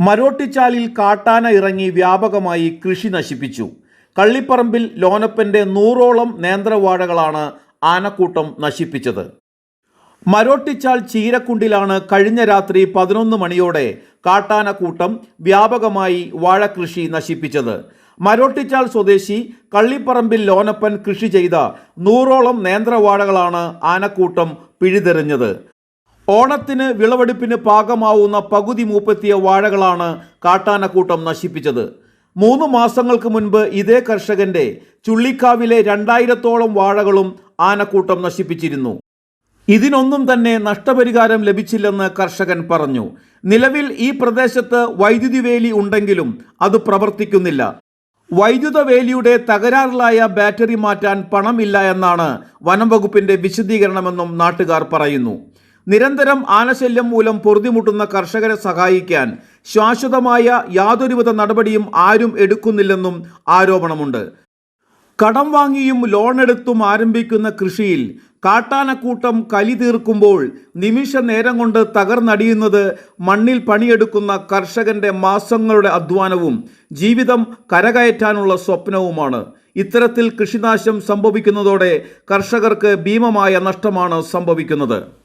മരോട്ടിച്ചാലിൽ കാട്ടാന ഇറങ്ങി വ്യാപകമായി കൃഷി നശിപ്പിച്ചു. കള്ളിപ്പറമ്പിൽ ലോനപ്പന്റെ നൂറോളം നേന്ത്രവാഴകളാണ് ആനക്കൂട്ടം നശിപ്പിച്ചത്. മരോട്ടിച്ചാൽ ചീരക്കുണ്ടിലാണ് കഴിഞ്ഞ രാത്രി പതിനൊന്ന് മണിയോടെ കാട്ടാനക്കൂട്ടം വ്യാപകമായി വാഴകൃഷി നശിപ്പിച്ചത്. മരോട്ടിച്ചാൽ സ്വദേശി കള്ളിപ്പറമ്പിൽ ലോനപ്പൻ കൃഷി ചെയ്ത നൂറോളം നേന്ത്രവാഴകളാണ് ആനക്കൂട്ടം പിഴുതെറിഞ്ഞത്. ഓണത്തിന് വിളവെടുപ്പിന് പാകമാവുന്ന പകുതി മൂപ്പെത്തിയ വാഴകളാണ് കാട്ടാനക്കൂട്ടം നശിപ്പിച്ചത്. മൂന്ന് മാസങ്ങൾക്ക് മുൻപ് ഇതേ കർഷകന്റെ ചുള്ളിക്കാവിലെ രണ്ടായിരത്തോളം വാഴകളും ആനക്കൂട്ടം നശിപ്പിച്ചിരുന്നു. ഇതിനൊന്നും തന്നെ നഷ്ടപരിഹാരം ലഭിച്ചില്ലെന്ന് കർഷകൻ പറഞ്ഞു. നിലവിൽ ഈ പ്രദേശത്ത് വൈദ്യുതി വേലി ഉണ്ടെങ്കിലും അത് പ്രവർത്തിക്കുന്നില്ല. വൈദ്യുത വേലിയുടെ തകരാറിലായ ബാറ്ററി മാറ്റാൻ പണമില്ല എന്നാണ് വനം വകുപ്പിന്റെ വിശദീകരണമെന്നും നാട്ടുകാർ പറയുന്നു. നിരന്തരം ആനശല്യം മൂലം പൊറുതിമുട്ടുന്ന കർഷകരെ സഹായിക്കാൻ ശാശ്വതമായ യാതൊരുവിധ നടപടിയും ആരും എടുക്കുന്നില്ലെന്നും ആരോപണമുണ്ട്. കടം വാങ്ങിയും ലോൺ എടുത്തും ആരംഭിക്കുന്ന കൃഷിയിൽ കാട്ടാനക്കൂട്ടം കലി തീർക്കുമ്പോൾ നിമിഷ നേരം കൊണ്ട് തകർന്നടിയുന്നത് മണ്ണിൽ പണിയെടുക്കുന്ന കർഷകന്റെ മാസങ്ങളുടെ അധ്വാനവും ജീവിതം കരകയറ്റാനുള്ള സ്വപ്നവുമാണ്. ഇത്തരത്തിൽ കൃഷിനാശം സംഭവിക്കുന്നതോടെ കർഷകർക്ക് ഭീമമായ നഷ്ടമാണ് സംഭവിക്കുന്നത്.